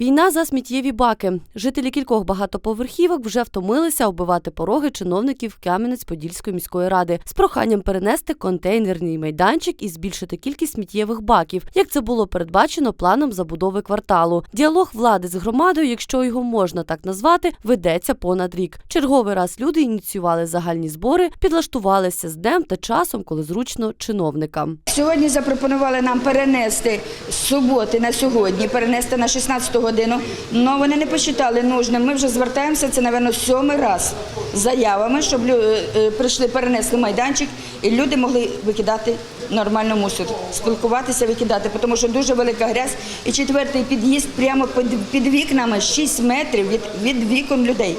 Війна за сміттєві баки. Жителі кількох багатоповерхівок вже втомилися оббивати пороги чиновників Кам'янець-Подільської міської ради з проханням перенести контейнерний майданчик і збільшити кількість сміттєвих баків, як це було передбачено планом забудови кварталу. Діалог влади з громадою, якщо його можна так назвати, ведеться понад рік. Черговий раз люди ініціювали загальні збори, підлаштувалися з днем та часом, коли зручно чиновникам. Сьогодні запропонували нам перенести з суботи на сьогодні, перенести на 16 годину. але вони не посчитали нужним. Ми вже звертаємося, це, напевно, сьомий раз заявами, щоб лю- е, прийшли, перенесли майданчик, і люди могли викидати нормально мусор, спілкуватися, викидати, тому що дуже велика грязь. І четвертий під'їзд прямо під вікнами 6 метрів від, від вікон людей.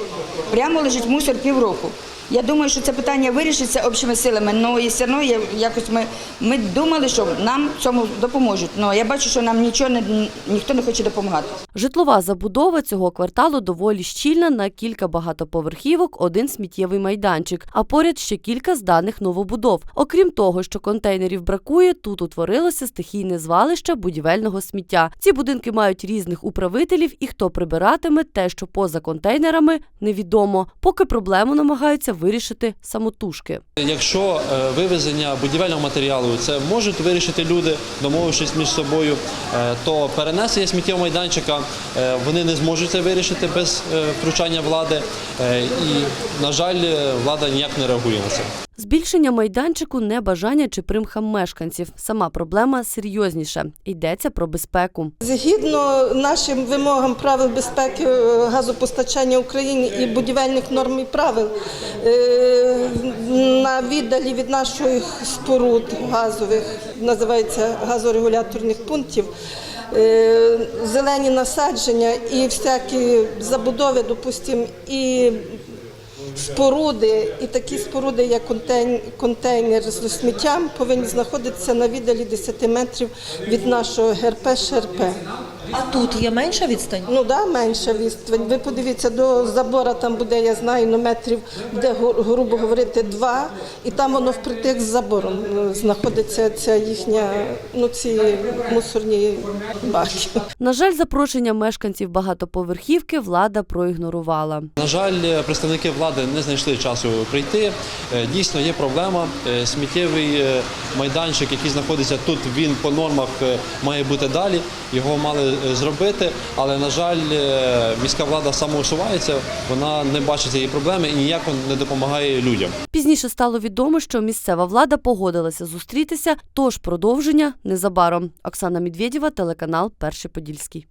Прямо лежить мусор півроку. Я думаю, що це питання вирішиться общими силами. Ну і все одно якось ми, ми думали, що нам цьому допоможуть. Ну я бачу, що нам нічого не ніхто не хоче допомагати. Житлова забудова цього кварталу доволі щільна на кілька багатоповерхівок, один сміттєвий майданчик, а поряд ще кілька зданих новобудов. Окрім того, що контейнерів бракує, тут утворилося стихійне звалище будівельного сміття. Ці будинки мають різних управителів, і хто прибиратиме те, що поза контейнерами, невідомо. Поки проблему намагаються вирішити самотужки. Якщо е, вивезення будівельного матеріалу це можуть вирішити люди, домовившись між собою, е, то перенесення сміттєвого майданчика е, вони не зможуть це вирішити без втручання влади. І, на жаль, влада ніяк не реагує на це. Збільшення майданчику не бажання чи примха мешканців. Сама проблема серйозніша. Йдеться про безпеку. Згідно нашим вимогам правил безпеки е, газопостачання Україні і будівельних норм і правил, е, на віддалі від наших споруд газових, називається газорегуляторних пунктів, е, зелені насадження і всякі забудови, допустимо, і споруди, і такі споруди, як контейнер з сміттям, повинні знаходитися на віддалі 10 метрів від нашого ГРП ШРП. А тут є менша відстань? Ну да, менша відстань. Ви подивіться, до забора там буде, я знаю, ну, метрів, де гру- грубо говорити, два, і там воно впритик з забором е, знаходиться ця їхня, ну ці мусорні баки. На жаль, запрошення мешканців багатоповерхівки влада проігнорувала. На жаль, представники влади не знайшли часу прийти. Е, Дійсно, є проблема. Е, Сміттєвий майданчик, який знаходиться тут, він по нормах має бути далі. Його мали зробити, але на жаль, е, міська влада самоусувається, вона не бачить цієї проблеми і ніяк не допомагає людям. Пізніше стало відомо, що місцева влада погодилася зустрітися, тож продовження незабаром. Оксана Медведєва, телеканал Перший Подільський.